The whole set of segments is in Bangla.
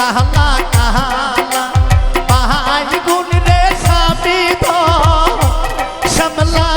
কাহালা কাহালা পাহাড় গুণ রে সাপি শ্যামলা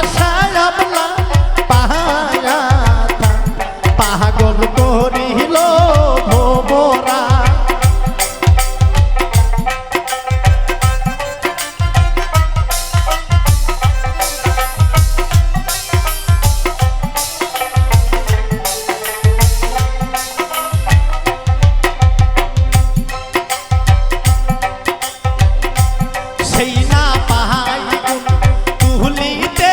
সেই না পাহাই তুহলিতে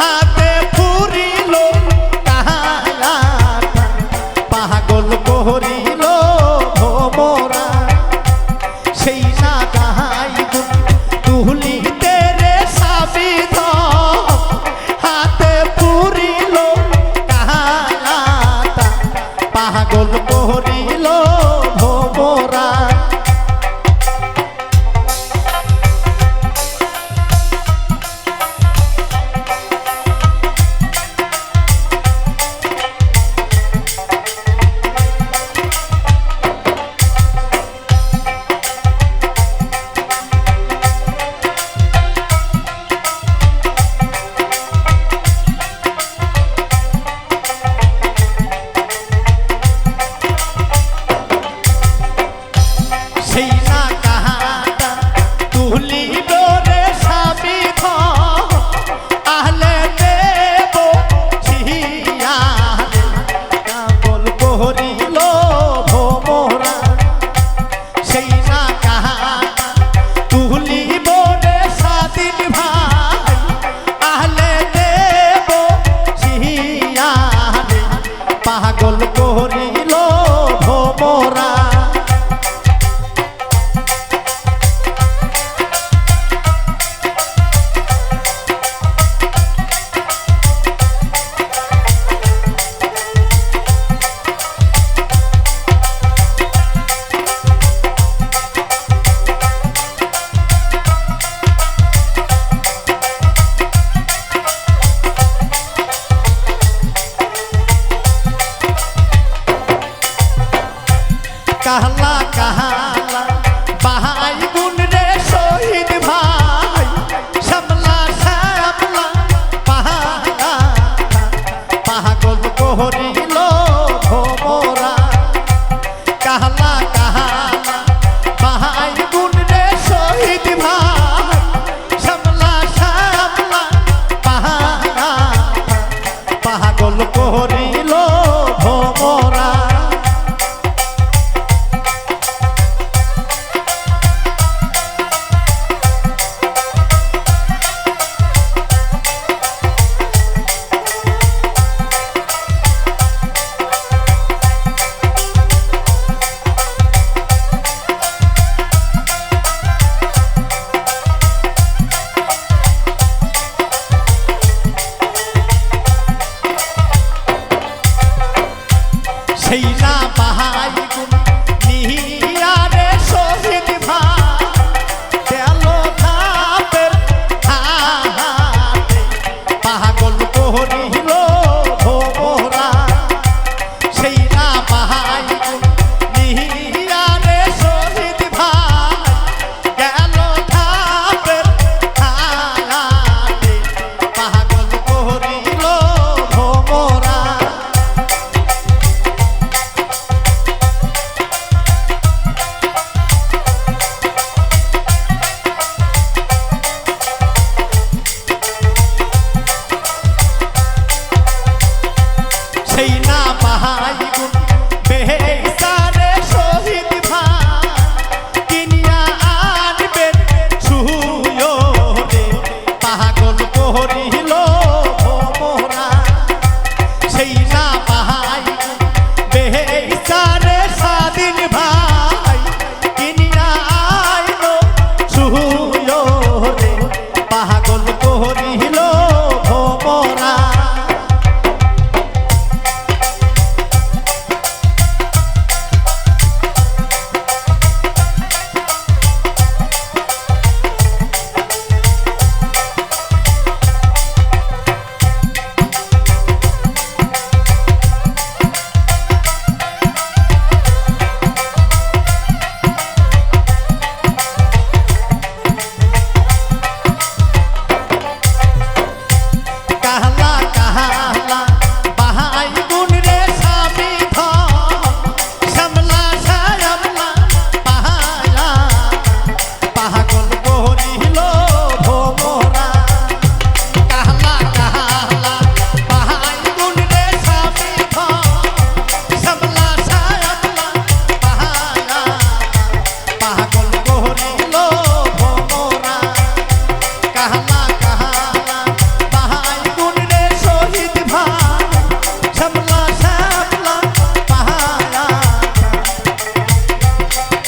হাতে ফুরিল কাহালা পাগল করিল মোরা সেই কাহলা কাহা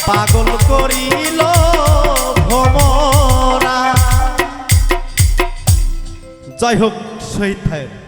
পাগল করিল ভ্রমরা। জয় হোক শহীদ ভাইয়ের।